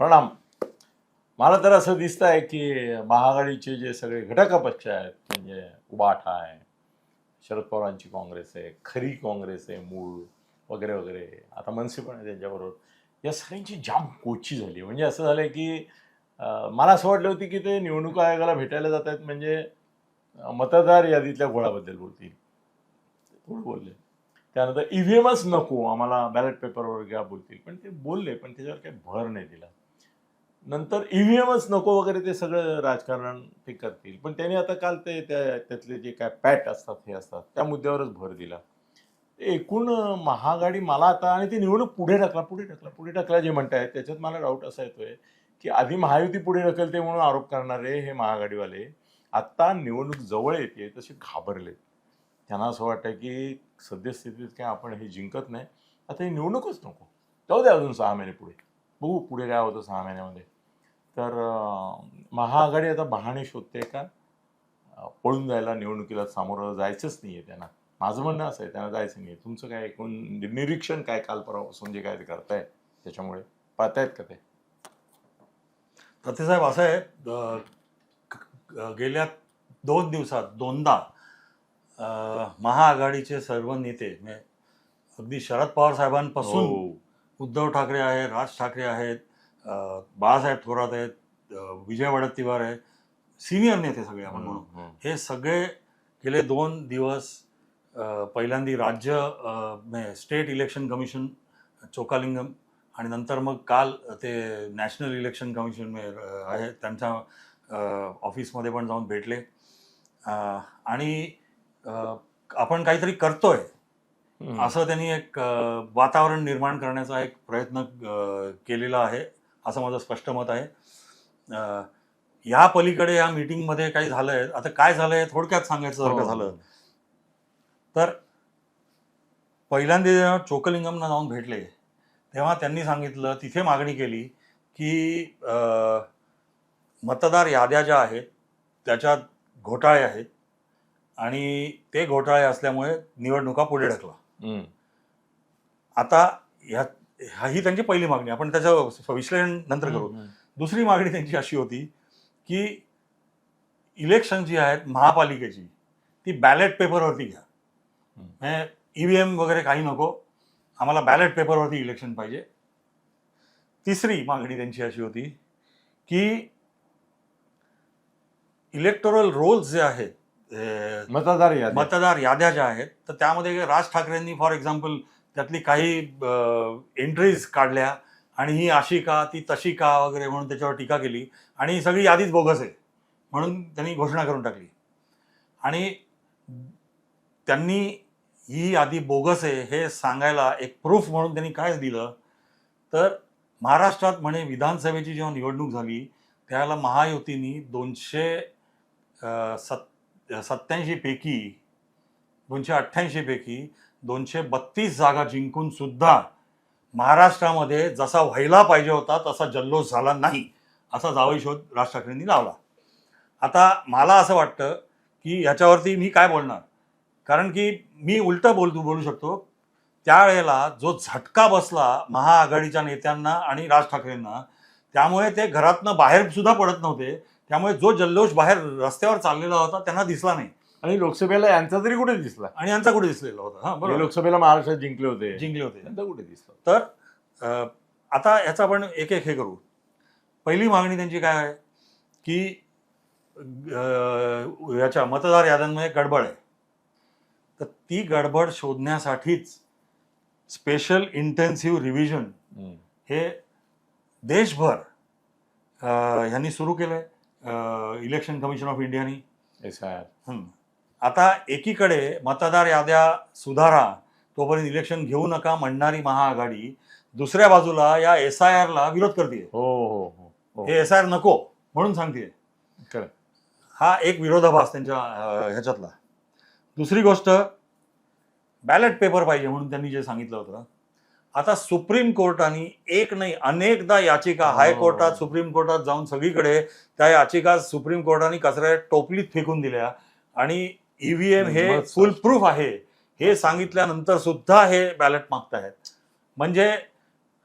प्रणाम. मला तर असं दिसत आहे की महाआघाडीचे जे सगळे घटक पक्ष आहेत म्हणजे उबाठा आहे शरद पवारांची काँग्रेस आहे खरी काँग्रेस आहे मूळ वगैरे वगैरे. आता मनसे पण आहे त्यांच्याबरोबर. या सगळ्यांची जाम कोची झाली. म्हणजे असं झालं की मला असं वाटलं होती की ते निवडणूक आयोगाला भेटायला जात आहेत म्हणजे मतदार यादीतल्या घोळाबद्दल बोलतील. थोडं बोलले. त्यानंतर ई व्ही एमच नको आम्हाला बॅलेट पेपरवर घ्या बोलतील. पण ते बोलले पण त्याच्यावर काही भर नाही दिला. नंतर ईव्हीएमच नको वगैरे ते सगळं राजकारण ते करतील. पण त्यांनी आता काल ते त्या त्यातले जे काय पॅट असतात हे असतात त्या मुद्द्यावरच भर दिला. एकूण महागाडी मला आता आणि ती निवडणूक पुढे ढकला पुढे ढकला पुढे ढकला जे म्हणतायत त्याच्यात मला डाऊट असा येतोय की आधी महायुती पुढे ढकलते म्हणून आरोप करणारे हे महागाडीवाले आत्ता निवडणूक जवळ येते तसे घाबरले त्यांना असं वाटतं की सद्यस्थितीत काय आपण हे जिंकत नाही. आता ही निवडणूकच नको. जाऊ द्या अजून सहा महिने पुढे. बघू पुढे काय होतं सहा महिन्यामध्ये. तर महाआघाडी आता बहाणे शोधते का? पळून जायला निवडणुकीला सामोरं जायचंच नाही आहे त्यांना. माझं म्हणणं असं आहे त्यांना जायचं नाही तुमचं काय एकूण निरीक्षण काय काल परवापासून जे काय ते करताय त्याच्यामुळे? पाहतायत का ते? साहेब असं आहे गेल्या दोन दिवसात दोनदा महाआघाडीचे सर्व नेते म्हणजे अगदी शरद पवार साहेबांपासून हो. उद्धव ठाकरे आहे राज ठाकरे आहेत बाळासाहेब थोरात आहेत विजय वडत्तीवार आहे सिनियर नेते सगळे आपण म्हणू हम्म, हम्म. हे सगळे गेले दोन दिवस पहिल्यांदी राज्य स्टेट इलेक्शन कमिशन चोकालिंगम आणि नंतर मग काल ते नॅशनल इलेक्शन कमिशन आहे त्यांच्या ऑफिसमध्ये पण जाऊन भेटले आणि आपण काहीतरी करतोय. असं त्यांनी एक वातावरण निर्माण करण्याचा एक प्रयत्न केलेला आहे असं माझं स्पष्ट मत आहे या पलीकडे या मीटिंगमध्ये काही झालंय आता काय झालंय थोडक्यात सांगायचं जर का हो. झालं तर पहिल्यांदा जेव्हा चोकलिंगमना जाऊन भेटले तेव्हा त्यांनी सांगितलं तिथे मागणी केली की मतदार याद्या ज्या आहेत त्याच्यात घोटाळे आहेत आणि ते घोटाळे असल्यामुळे निवडणुका पुढे ढकला. आता ह्या- ही त्यांची पहिली मागणी. आपण त्याचं विश्लेषण नंतर करू. दुसरी मागणी त्यांची अशी होती की इलेक्शन जी आहेत महापालिकेची ती बॅलेट पेपरवरती घ्या. ईव्हीएम वगैरे काही नको. आम्हाला बॅलेट पेपरवरती इलेक्शन पाहिजे. तिसरी मागणी त्यांची अशी होती की इलेक्टोरल रोल्स जे आहेत मतदार मतदार याद्या ज्या आहेत तर त्यामध्ये राज ठाकरेंनी फॉर एक्झाम्पल त्यातली काही एंट्रीज काढल्या आणि ही अशी का ती तशी का वगैरे म्हणून त्याच्यावर टीका केली आणि ही सगळी यादीच बोगस आहे म्हणून त्यांनी घोषणा करून टाकली. आणि त्यांनी ही यादी बोगस आहे हे सांगायला एक प्रूफ म्हणून त्यांनी काय दिलं. तर महाराष्ट्रात म्हणे विधानसभेची जेव्हा निवडणूक झाली त्याला महायुतीनी दोनशे सत् सत पैकी दोनशे अठ्ठ्याऐंशी पैकी दोनशे बत्तीस जागा जिंकून सुद्धा महाराष्ट्रामध्ये जसा व्हायला पाहिजे होता तसा जल्लोष झाला नाही असा जावई शोध राज ठाकरेंनी लावला. आता मला असं वाटतं की ह्याच्यावरती मी काय बोलणार? कारण की मी उलटं बोलतो बोलू शकतो त्यावेळेला जो झटका बसला महाआघाडीच्या नेत्यांना आणि राज ठाकरेंना त्यामुळे ते घरातनं बाहेर सुद्धा पडत नव्हते त्यामुळे जो जल्लोष बाहेर रस्त्यावर चाललेला होता त्यांना दिसला नाही. आणि लोकसभेला यांचा तरी कुठे दिसला? आणि यांचा कुठे दिसलेला होता? हा हे बरोबर लोकसभेला महाराष्ट्रात जिंकले होते. जिंकले होते. त्यांचा कुठे दिसला? तर अ, आता याचा आपण एक एक हे करू. पहिली मागणी त्यांची काय आहे? की अ, याच्या मतदार याद्यांमध्ये गडबड आहे. तर ती गडबड शोधण्यासाठीच स्पेशल इंटेन्सिव्ह रिव्हिजन हम्म. हे देशभर अ, ह्यांनी सुरू केलंय. इलेक्शन कमिशन ऑफ इंडियानी SIR. हं. आता एकीकडे मतदार याद्या सुधारा तोपर्यंत इलेक्शन घेऊ नका म्हणणारी महाआघाडी दुसऱ्या बाजूला या एस आय आरला विरोध करते हो हो हो हो. हे एस आय आर नको म्हणून सांगते. हा एक विरोधाभास त्यांच्या ह्याच्यातला. दुसरी गोष्ट बॅलेट पेपर पाहिजे म्हणून त्यांनी जे सांगितलं होतं आता सुप्रीम कोर्टाने एक नाही अनेकदा याचिका हो. हायकोर्टात सुप्रीम कोर्टात जाऊन सगळीकडे त्या याचिका सुप्रीम कोर्टाने कचऱ्या टोपलीत फेकून दिल्या. आणि ईव्हीएम हे मस्त. फुल प्रूफ आहे हे सांगितल्यानंतर सुद्धा हे बॅलेट मागतायत म्हणजे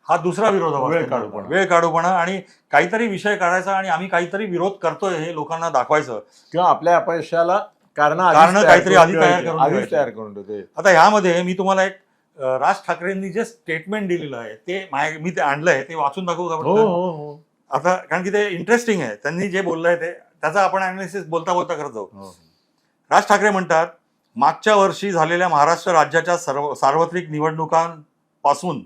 हा दुसरा विरोधाभास वेळ काढूपणा. वेळ काढूपणा आणि काहीतरी विषय काढायचा आणि आम्ही काहीतरी विरोध करतोय हे लोकांना दाखवायचं किंवा आपल्या अपयशाला कारण कारणं काहीतरी आधी तयार करून. तयार करून आता ह्यामध्ये मी तुम्हाला एक राज ठाकरेंनी जे स्टेटमेंट दिलेलं आहे ते माझ्या मी ते आणलंय ते वाचून दाखवू का हो? हो हो आता कारण की ते इंटरेस्टिंग आहे त्यांनी जे बोललंय ते त्याचा आपण अनालिसिस बोलता बोलता करत जाऊ हो. राज ठाकरे म्हणतात मागच्या वर्षी झालेल्या महाराष्ट्र राज्याच्या सर्व सार्वत्रिक निवडणुकांपासून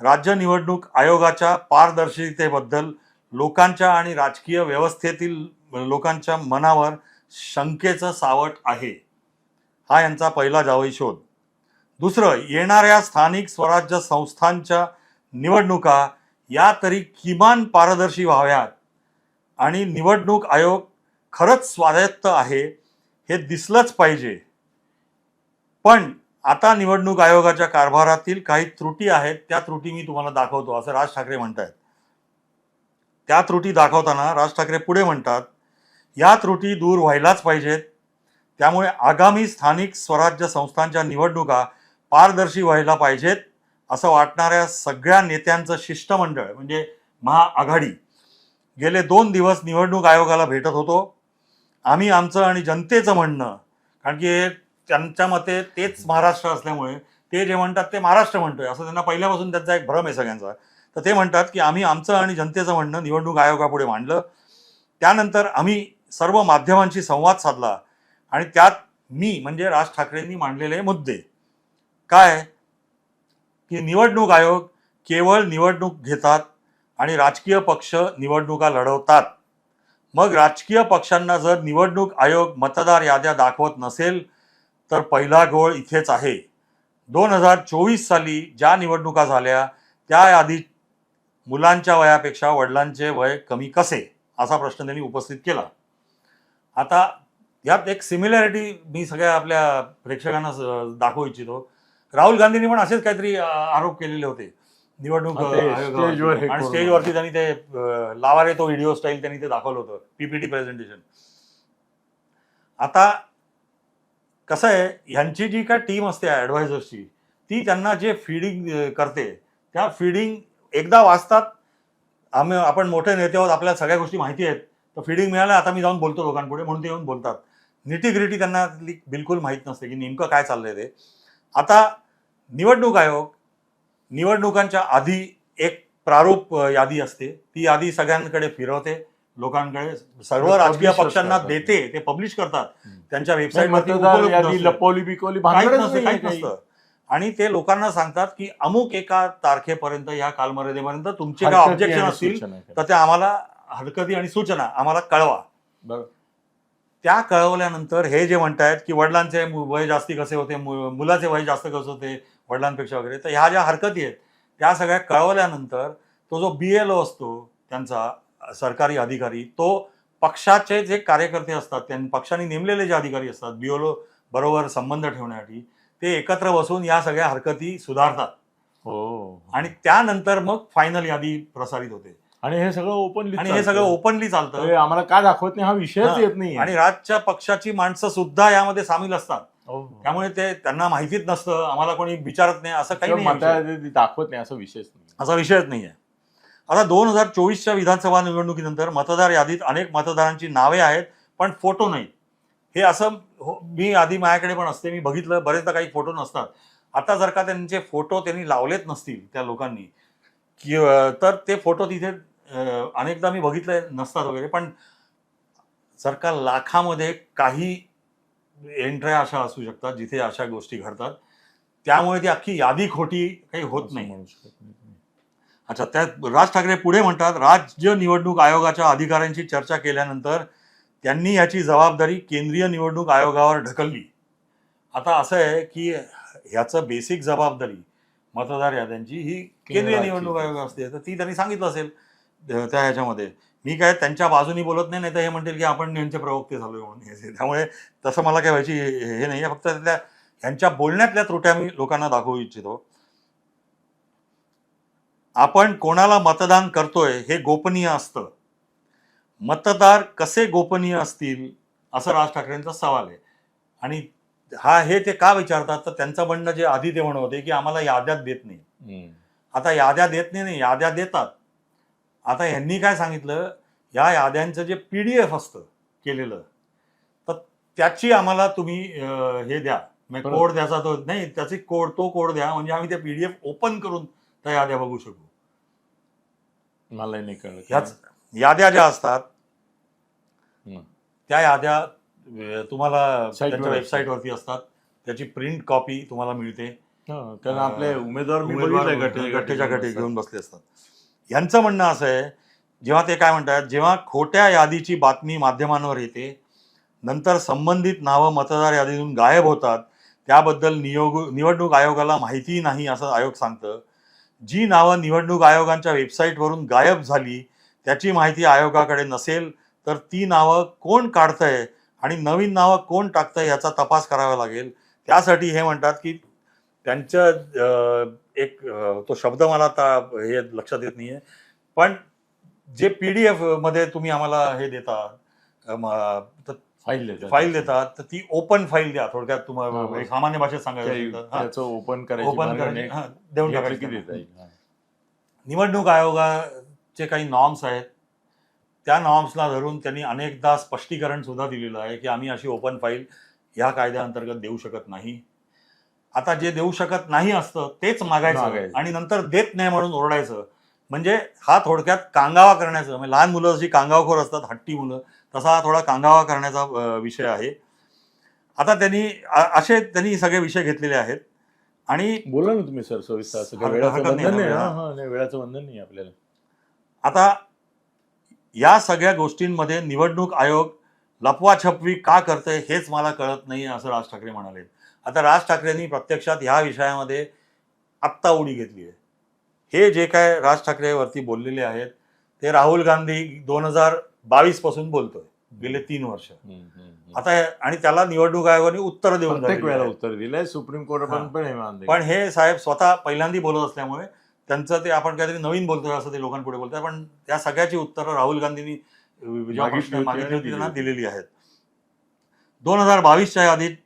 राज्य निवडणूक आयोगाच्या पारदर्शितेबद्दल लोकांच्या आणि राजकीय व्यवस्थेतील लोकांच्या मनावर शंकेचं सावट आहे. हा यांचा पहिला जावई शोध. दुसरं येणाऱ्या स्थानिक स्वराज्य संस्थांच्या निवडणुका या तरी किमान पारदर्शी व्हाव्यात आणि निवडणूक आयोग खरंच स्वायत्त आहे हे दिसलंच पाहिजे. पण आता निवडणूक आयोगाच्या कारभारातील काही त्रुटी आहेत त्या त्रुटी मी तुम्हाला दाखवतो असं राज ठाकरे म्हणतायत. त्या त्रुटी दाखवताना राज ठाकरे पुढे म्हणतात या त्रुटी दूर व्हायलाच पाहिजेत. त्यामुळे आगामी स्थानिक स्वराज्य संस्थांच्या निवडणुका पारदर्शी व्हायला पाहिजेत असं वाटणाऱ्या सगळ्या नेत्यांचं शिष्टमंडळ म्हणजे महाआघाडी गेले दोन दिवस निवडणूक आयोगाला भेटत होतो. आम्ही आमचं आणि जनतेचं म्हणणं कारण की हे त्यांच्या मते तेच महाराष्ट्र असल्यामुळे ते जे म्हणतात ते महाराष्ट्र म्हणतोय असं त्यांना पहिल्यापासून त्यांचा एक भ्रम आहे सगळ्यांचा. तर ते म्हणतात की आम्ही आमचं आणि जनतेचं म्हणणं निवडणूक आयोगापुढे मांडलं. त्यानंतर आम्ही सर्व माध्यमांशी संवाद साधला आणि त्यात मी म्हणजे राज ठाकरेंनी मांडलेले मुद्दे. काय? की निवडणूक आयोग केवळ निवडणूक घेतात आणि राजकीय पक्ष निवडणुका लढवतात. मग राजकीय पक्षांना जर निवडणूक आयोग मतदार याद्या दाखवत नसेल तर पहिला घोळ इथेच आहे. दोन हजार चोवीस साली ज्या निवडणुका झाल्या त्या यादीत मुलांच्या वयापेक्षा वडिलांचे वय कमी कसे? असा प्रश्न त्यांनी उपस्थित केला. आता यात एक सिमिलॅरिटी मी सगळ्या आपल्या प्रेक्षकांना स- दाखवू इच्छितो. राहुल गांधींनी पण असेच काहीतरी आरोप केलेले होते. निवडणूक आणि. स्टेजवरती त्यांनी ते अ, लावा रे तो व्हिडिओ स्टाईल त्यांनी ते दाखवलं होतं पीपीटी प्रेझेंटेशन आता कसं आहे ह्यांची जी काय टीम असते ॲडवायझर्सची ती त्यांना जे फिडिंग करते त्या फिडिंग एकदा वाचतात आम्ही आपण मोठे नेते आहोत आपल्याला सगळ्या गोष्टी माहिती आहेत तर फिडिंग मिळालं आता मी जाऊन बोलतो लोकांपुढे म्हणून ते येऊन बोलतात. निटी ग्रिटी त्यांना बिलकुल माहीत नसते की नेमकं काय चाललंय ते. आता निवडणूक आयोग निवडणुकांच्या आधी एक प्रारूप यादी असते ती यादी सगळ्यांकडे फिरवते लोकांकडे सर्व राजकीय पक्षांना. देते ते पब्लिश करतात. त्यांच्या. लपवली बिकवली काहीच भानगडच नसतं आणि ते लोकांना सांगतात की अमुक एका तारखेपर्यंत या कालमर्यादेपर्यंत तुमचे काय ऑब्जेक्शन असतील. तर ते आम्हाला हरकती आणि सूचना आम्हाला कळवा. त्या कळवल्यानंतर हे जे म्हणतायत की वडिलांचे वय जास्ती कसे होते मुलाचे वय जास्त कसे होते वडिलांपेक्षा वगैरे तर ह्या ज्या हरकती आहेत त्या सगळ्या कळवल्यानंतर तो जो बी एल ओ असतो त्यांचा सरकारी अधिकारी तो पक्षाचे जे कार्यकर्ते असतात त्यांनी पक्षाने नेमलेले जे अधिकारी असतात बी एल ओ बरोबर संबंध ठेवण्यासाठी ते एकत्र बसून या सगळ्या हरकती सुधारतात. हो. आणि त्यानंतर मग फायनल यादी प्रसारित होते. आणि हे सगळं ओपनली आणि हे सगळं ओपनली चालतं. आम्हाला का दाखवत नाही? हा विषयच. येत नाही आणि राजच्या पक्षाची माणसं सुद्धा यामध्ये सामील असतात. त्यामुळे ते त्यांना माहितीच नसतं आम्हाला कोणी विचारत नाही असं काही नाही दाखवत नाही असा विषयच नाही. असा विषयच नाही आहे. आता दोन हजार चोवीसच्या विधानसभा निवडणुकीनंतर मतदार यादीत अनेक मतदारांची नावे आहेत पण फोटो नाही. हे असं हो- मी आधी माझ्याकडे पण असते मी बघितलं बरेचदा काही फोटो नसतात. आता जर का त्यांचे फोटो त्यांनी लावलेत नसतील त्या लोकांनी कि तर ते फोटो तिथे अनेकदा मी बघितले नसतात वगैरे पण जर का लाखामध्ये काही एंट्र्या अशा असू शकतात जिथे अशा गोष्टी घडतात. त्यामुळे ती अख्खी यादी खोटी काही होत नाही. अच्छा त्यात राज ठाकरे पुढे म्हणतात राज्य निवडणूक आयोगाच्या अधिकाऱ्यांची चर्चा केल्यानंतर त्यांनी याची जबाबदारी केंद्रीय निवडणूक आयोगावर ढकलली. आता असं आहे की ह्याचं बेसिक जबाबदारी मतदार याद्यांची ही केंद्रीय. निवडणूक आयोग असते. तर ती त्यांनी सांगितलं असेल त्या ह्याच्यामध्ये. मी काय त्यांच्या बाजूनी बोलत नाही नाही तर हे म्हणतील की आपण यांचे प्रवक्ते झालोय म्हणून. त्यामुळे तसं मला काय व्हायची हे नाही आहे फक्त त्यातल्या ह्यांच्या बोलण्यातल्या त्रुट्या मी लोकांना दाखवू इच्छितो. आपण कोणाला मतदान करतोय हे गोपनीय असतं. मतदार कसे गोपनीय असतील असं राज ठाकरेंचा सवाल आहे. आणि हा हे ते का विचारतात? तर त्यांचं म्हणणं जे आधी ते म्हणत होते की आम्हाला याद्यात देत नाही. आता याद्या देत नाही नाही याद्या देतात. आता यांनी काय सांगितलं या याद्यांचं जे पी डी एफ असतं केलेलं तर त्याची आम्हाला तुम्ही हे द्या म्हणजे. कोड द्यायचा तो नाही त्याची कोड तो कोड द्या म्हणजे आम्ही ते पी डी एफ ओपन करून त्या याद्या बघू शकू मला नाही कळलं ह्याच याद्या ज्या असतात. त्या याद्या तुम्हाला त्यांच्या. वेबसाईटवरती असतात त्याची प्रिंट कॉपी तुम्हाला मिळते कारण आपले उमेदवार गट्टेच्या गटे. घेऊन बसले असतात यांचं म्हणणं असं आहे जेव्हा ते काय म्हणतात जेव्हा खोट्या यादीची बातमी माध्यमांवर येते नंतर संबंधित नावं मतदार यादीतून गायब होतात त्याबद्दल नियोग निवडणूक आयोगाला माहिती नाही असं आयोग सांगतं. जी नावं निवडणूक आयोगांच्या वेबसाईटवरून गायब झाली त्याची माहिती आयोगाकडे नसेल तर ती नावं कोण काढतंय आणि नवीन नावं कोण टाकतंय याचा तपास करावा लागेल. त्यासाठी हे म्हणतात की त्यांच्या एक तो शब्द मला आता हे लक्षात येत नाहीये. पण जे पी डी एफमध्ये तुम्ही आम्हाला हे देता फाईल देतात. फाईल देतात तर ती ओपन फाईल द्या. थोडक्यात तुम्हाला सामान्य भाषेत सांगायचं ओपन ओपन देऊन टाकायचं. निवडणूक आयोगाचे काही नॉर्म्स आहेत. त्या नॉर्म्सला धरून त्यांनी अनेकदा स्पष्टीकरण सुद्धा दिलेलं आहे की आम्ही अशी ओपन फाईल ह्या कायद्याअंतर्गत देऊ शकत नाही. आता जे देऊ शकत नाही असतं तेच मागायचं. मागायचं. आणि नंतर देत नाही म्हणून ओरडायचं. म्हणजे हा थोडक्यात कांगावा करण्याचं. म्हणजे लहान मुलं जशी कांगावखोर असतात हट्टी मुलं तसा हा थोडा कांगावा करण्याचा अं, विषय आहे. आता त्यांनी अ- असे त्यांनी सगळे विषय घेतलेले आहेत. आणि बोला ना तुम्ही सर सविस्तर. असं काही हरकत- वेळाचं हरकत नाही बंधन नाही ना, हा, हा, नाही, वेळाचं बंधन नाही आपल्याला. आता या सगळ्या गोष्टींमध्ये निवडणूक आयोग लपवाछपवी का करतंय हेच मला कळत नाही असं राज ठाकरे म्हणाले. आता राज ठाकरेंनी प्रत्यक्षात ह्या विषयामध्ये आत्ता उडी घेतली आहे हे जे काय राज ठाकरे वरती बोललेले आहेत ते राहुल गांधी दोन हजार बावीसपासून बोलतोय गेले तीन वर्ष. आता आणि त्याला निवडणूक आयोगाने उत्तर देऊन वेळेला. उत्तर दिलंय सुप्रीम कोर्ट हा. पण हे हे साहेब स्वतः पहिल्यांदा बोलत असल्यामुळे त्यांचं ते आपण काहीतरी नवीन बोलतोय असं ते लोकांपुढे बोलतोय पण त्या सगळ्याची उत्तरं राहुल गांधींनी जेव्हा मागितली होती त्यांना. दिलेली आहेत दोन हजार बावीसच्या यादीत अं,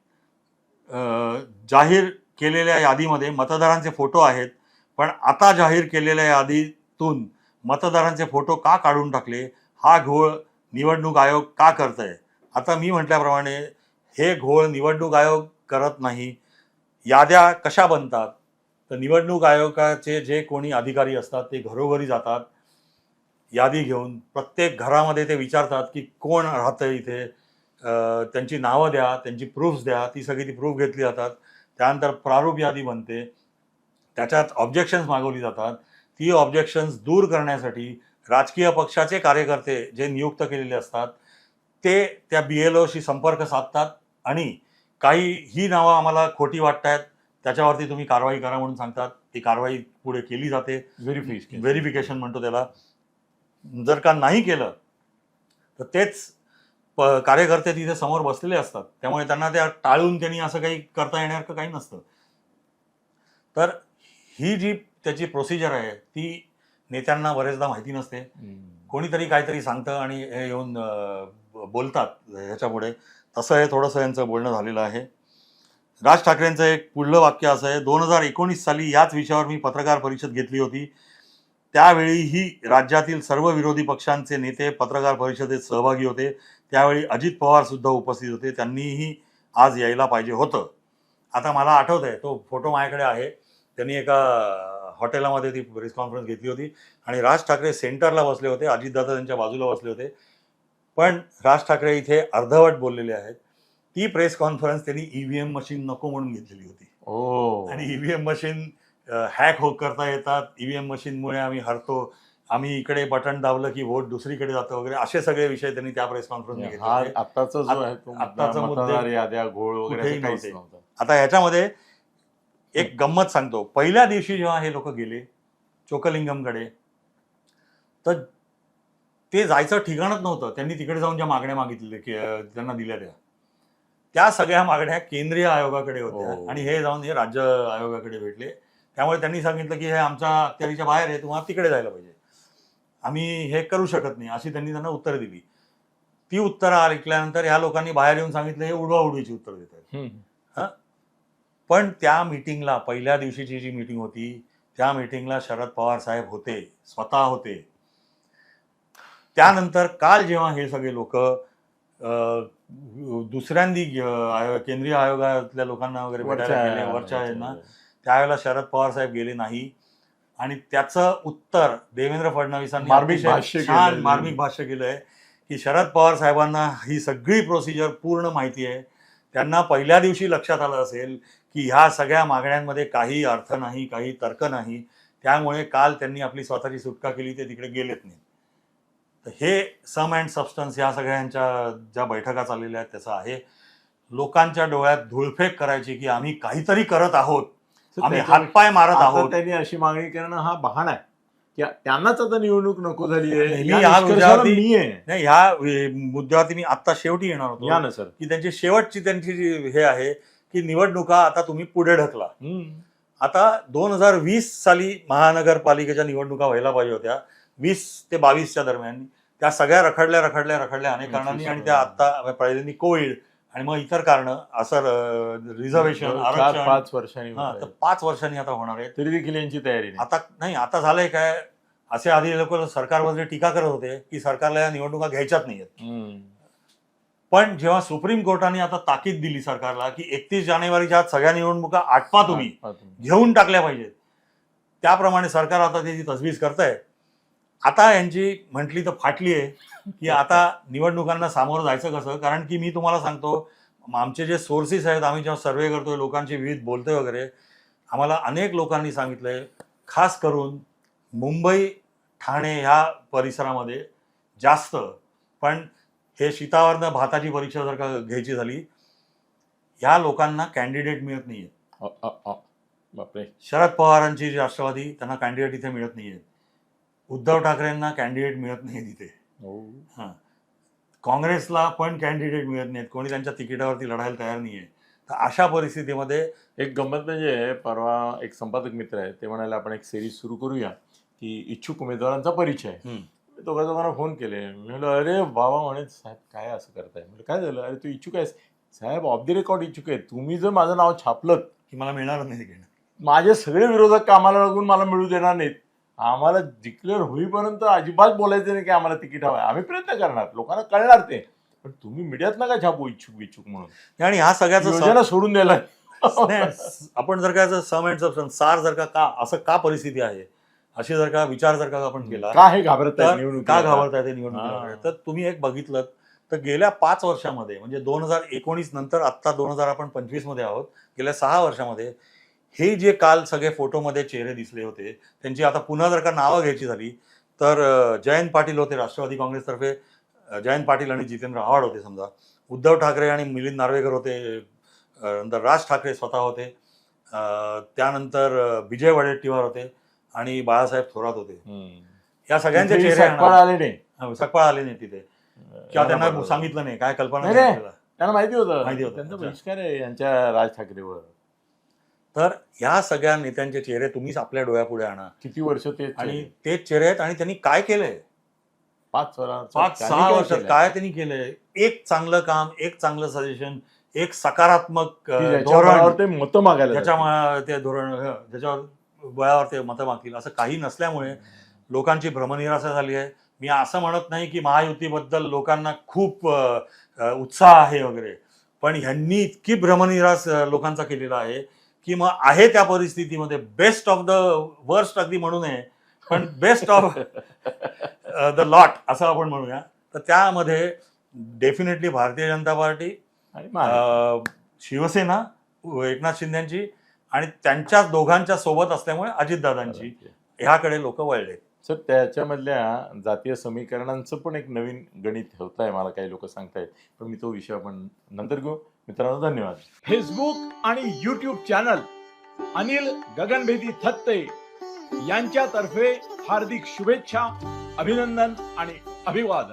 जाहीर केलेल्या यादीमध्ये मतदारांचे फोटो आहेत. पण आता जाहीर केलेल्या यादीतून मतदारांचे फोटो का काढून टाकले? हा घोळ निवडणूक आयोग का करतंय? आता मी म्हटल्याप्रमाणे हे घोळ निवडणूक आयोग करत नाही. याद्या कशा बनतात? तर निवडणूक आयोगाचे जे कोणी अधिकारी असतात ते घरोघरी जातात. यादी घेऊन प्रत्येक घरामध्ये ते विचारतात की कोण राहतं इथे? त्यांची नावं द्या त्यांची प्रूफ्स द्या ती सगळी ती प्रूफ घेतली जातात. त्यानंतर प्रारूप यादी बनते. त्याच्यात ऑब्जेक्शन्स मागवली जातात. ती ऑब्जेक्शन्स दूर करण्यासाठी राजकीय पक्षाचे कार्यकर्ते जे नियुक्त केलेले असतात ते त्या बी एल ओशी संपर्क साधतात आणि काही ही नावं आम्हाला खोटी वाटत आहेत त्याच्यावरती तुम्ही कारवाई करा म्हणून सांगतात. ती कारवाई पुढे केली जाते. व्हेरिफिकेशन व्हेरिफिकेशन म्हणतो त्याला. जर का नाही केलं तर तेच कार्यकर्ते तिथे समोर बसलेले असतात. त्यामुळे त्यांना त्या टाळून त्यांनी असं काही करता येण्यासारखं काही नसतं. तर ही जी त्याची प्रोसिजर आहे ती नेत्यांना बरेचदा माहिती नसते. कोणीतरी काहीतरी सांगतं आणि हे येऊन बोलतात ह्याच्यापुढे. तसं हे थोडंसं यांचं बोलणं झालेलं आहे. राज ठाकरेंचं एक पुढलं वाक्य असं आहे दोन हजार एकोणीस साली याच विषयावर मी पत्रकार परिषद घेतली होती. त्यावेळीही राज्यातील सर्व विरोधी पक्षांचे नेते पत्रकार परिषदेत सहभागी होते. त्यावेळी अजित पवार सुद्धा उपस्थित होते. त्यांनीही आज यायला पाहिजे होतं. आता मला आठवत आहे तो फोटो माझ्याकडे आहे. त्यांनी एका हॉटेलामध्ये ती प्रेस कॉन्फरन्स घेतली होती आणि राज ठाकरे सेंटरला बसले होते. अजितदादा त्यांच्या बाजूला बसले होते. पण राज ठाकरे इथे अर्धवट बोललेले आहेत. ती प्रेस कॉन्फरन्स त्यांनी ईव्हीएम मशीन नको म्हणून घेतलेली होती. ओ. आणि ईव्हीएम मशीन हॅक हो करता येतात. ईव्हीएम मशीनमुळे आम्ही हरतो. आम्ही इकडे बटन दाबलं की वोट दुसरीकडे जातं वगैरे असे सगळे विषय त्यांनी त्या प्रेस कॉन्फरन्स आता ह्याच्यामध्ये एक गंमत सांगतो. पहिल्या दिवशी जेव्हा हे लोक गेले चोकलिंगमकडे तर ते जायचं ठिकाणच नव्हतं. त्यांनी तिकडे जाऊन ज्या मागण्या मागितल्या त्यांना दिल्या त्या. त्या सगळ्या मागण्या केंद्रीय आयोगाकडे होत्या हो. आणि हे जाऊन हे राज्य आयोगाकडे भेटले. त्यामुळे त्यांनी सांगितलं की हे आमच्या अखत्यारीच्या बाहेर आहे तुम्हाला तिकडे जायला पाहिजे. आम्ही हे करू शकत नाही अशी त्यांनी त्यांना उत्तरं दिली. ती उत्तरं ऐकल्यानंतर ह्या लोकांनी बाहेर येऊन सांगितलं हे उडवा उडवीची उत्तर देत आहेत. पण त्या मीटिंगला पहिल्या दिवशीची जी मीटिंग होती त्या मीटिंगला शरद पवार साहेब होते स्वतः होते. त्यानंतर काल जेव्हा हे सगळे लोक दुसऱ्यांदी केंद्रीय आयोगातल्या लोकांना वगैरे भेटायला गेले वरच्या यांना त्यावेळेला शरद पवार साहेब गेले नाही. आणि त्याचं उत्तर देवेंद्र फडणवीसांनी मार्मिक अतिशय भाष्य छान. मार्मिक भाष्य केलंय की शरद पवार साहेबांना ही सगळी प्रोसिजर पूर्ण माहिती आहे. त्यांना पहिल्या दिवशी लक्षात आलं असेल की ह्या सगळ्या मागण्यांमध्ये काही अर्थ नाही काही तर्क नाही. त्यामुळे काल त्यांनी आपली स्वतःची सुटका केली ते तिकडे गेलेत नाही. तर हे सम अँड सबस्टन्स ह्या सगळ्यांच्या ज्या बैठका चाललेल्या आहेत त्याचं आहे. लोकांच्या डोळ्यात धुळफेक करायची की आम्ही काहीतरी करत आहोत. आम्ही हातपाय मारत आता आहोत. त्यांनी अशी मागणी करणं हा बहाणा आहे. त्यांनाच आता निवडणूक नको झाली आहे. मी या या निष्कर्षाला मुद्द्यावरती- मी आहे. नाही ह्या मुद्द्यावरती मी आत्ता शेवटी येणार होतो. या ना सर. की त्यांची शेवटची त्यांची जी हे आहे की निवडणुका आता तुम्ही पुढे ढकला. आता दोन हजार वीस साली महानगरपालिकेच्या निवडणुका व्हायला पाहिजे होत्या. वीस ते बावीसच्या दरम्यान त्या सगळ्या रखडल्या रखडल्या रखडल्या अनेक कारणांनी आणि त्या आता पहिल्यांदा कोविड आणि मग इतर कारण असं रिझर्वेशन आरक्षण. पाच वर्षांनी हा तर. पाच वर्षांनी आता होणार आहे. तरी देखील यांची तयारी नाही. आता नाही आता झालंय काय? असे आधी लोक सरकारवर टीका करत होते की सरकारला या निवडणुका घ्यायच्याच नाहीयेत. हम्म. पण जेव्हा सुप्रीम कोर्टाने आता ताकीद दिली सरकारला की एकतीस जानेवारीच्या आत सगळ्या निवडणुका आटपा तुम्ही तुम्ही. घेऊन टाकल्या पाहिजेत. त्याप्रमाणे सरकार आता त्याची तजवीज करत आहे आता यांची म्हटली तर फाटली आहे की आता निवडणुकांना सामोरं जायचं कसं? कारण की मी तुम्हाला सांगतो आमचे जे सोर्सेस आहेत आम्ही जेव्हा सर्वे करतोय लोकांची विविध बोलतोय वगैरे आम्हाला अनेक लोकांनी सांगितलंय खास करून मुंबई ठाणे ह्या परिसरामध्ये जास्त. पण हे शीतावरनं भाताची परीक्षा जर का घ्यायची झाली ह्या लोकांना कॅन्डिडेट मिळत नाहीये अ. बापरे. शरद पवारांची जी राष्ट्रवादी त्यांना कॅन्डिडेट इथे मिळत नाहीये उद्धव ठाकरेंना कॅन्डिडेट मिळत नाही तिथे. हो. हां. काँग्रेसला पण कॅन्डिडेट मिळत नाहीत. कोणी त्यांच्या तिकिटावरती लढायला तयार नाहीये. तर अशा परिस्थितीमध्ये एक गंमत म्हणजे परवा एक संपादक मित्र आहे ते म्हणाले आपण एक सिरीज सुरू करूया की इच्छुक उमेदवारांचा परिचय. दोघा दोघांना फोन केले. मी म्हणलं अरे बाबा म्हणे साहेब काय असं करताय? म्हणजे काय झालं? अरे तू इच्छुक आहेस. साहेब ऑफ द रेकॉर्ड इच्छुक आहे. तुम्ही जर माझं नाव छापलं की मला मिळणार नाही माझे सगळे विरोधक कामाला लागून मला मिळू देणार नाहीत. आम्हाला डिक्लेअर होईपर्यंत अजिबात बोलायचं नाही की आम्हाला तिकीट हवं आहे आम्ही प्रयत्न करणार. लोकांना कळणार ते. पण तुम्ही मीडियात नका छापू इच्छुक इच्छुक म्हणून. आणि ह्या सगळ्याचं योजना सोडून द्यायला. आपण जर का सम अँड सबस्टन्स सार जर का का असं का परिस्थिती आहे? अशी जर का विचार जर का आपण केला का हे घाबरत निवडणूक का घाबरताय ते हा. निवडणुकीकडे तर तुम्ही एक बघितलं तर गेल्या पाच वर्षामध्ये म्हणजे दोन हजार एकोणीस नंतर आत्ता दोन हजार आपण पंचवीसमध्ये आहोत गेल्या सहा वर्षामध्ये हे जे काल सगळे फोटोमध्ये चेहरे दिसले होते त्यांची आता पुन्हा जर का नावं घ्यायची झाली तर जयंत पाटील होते राष्ट्रवादी काँग्रेसतर्फे जयंत पाटील आणि जितेंद्र आव्हाड होते समजा. उद्धव ठाकरे आणि मिलिंद नार्वेकर होते नंतर राज ठाकरे स्वतः होते. त्यानंतर विजय वडेट्टीवार होते आणि बाळासाहेब थोरात होते. या सगळ्यांचे चेहरे. आले नाही. हा, सकपाळ आले नाही तिथे. किंवा त्यांना सांगितलं नाही काय कल्पना. त्यांना माहिती होतं. माहिती होतं. त्यांचा. बहिष्कार आहे यांच्या राज ठाकरेवर. तर ह्या सगळ्या नेत्यांचे चेहरे तुम्हीच आपल्या डोळ्यापुढे आणा. किती वर्ष ते आणि तेच चेहरे आहेत आणि त्यांनी काय केलंय? पाच पाच सहा वर्षात? काय त्यांनी केलंय? एक चांगलं काम एक चांगलं सजेशन एक सकारात्मक धोरण. ते मतं मागायला. म- ते धोरण ज्याच्यावर बळावर ते मतं मागतील असं काही नसल्यामुळे लोकांची भ्रमनिराशा झाली आहे. मी असं म्हणत नाही की महायुतीबद्दल लोकांना खूप उत्साह आहे वगैरे पण ह्यांनी इतकी भ्रमनिराश लोकांचा केलेला आहे. की मग आहे त्या परिस्थितीमध्ये बेस्ट ऑफ द वर्स्ट अगदी म्हणू नये पण बेस्ट ऑफ द लॉट असं आपण म्हणूया. तर त्यामध्ये डेफिनेटली भारतीय जनता पार्टी शिवसेना एकनाथ शिंदेची आणि त्यांच्या दोघांच्या सोबत असल्यामुळे अजितदादांची. ह्याकडे लोक वळले सर त्याच्यामधल्या जातीय समीकरणांचं पण एक नवीन गणित ठेवत आहे मला काही लोक सांगतायत. पण मी तो विषय आपण नंतर घेऊ. मित्रांनो धन्यवाद. फेसबुक आणि युट्यूब चॅनल अनिल गगनभेदी थत्ते यांच्यातर्फे हार्दिक शुभेच्छा अभिनंदन आणि अभिवादन.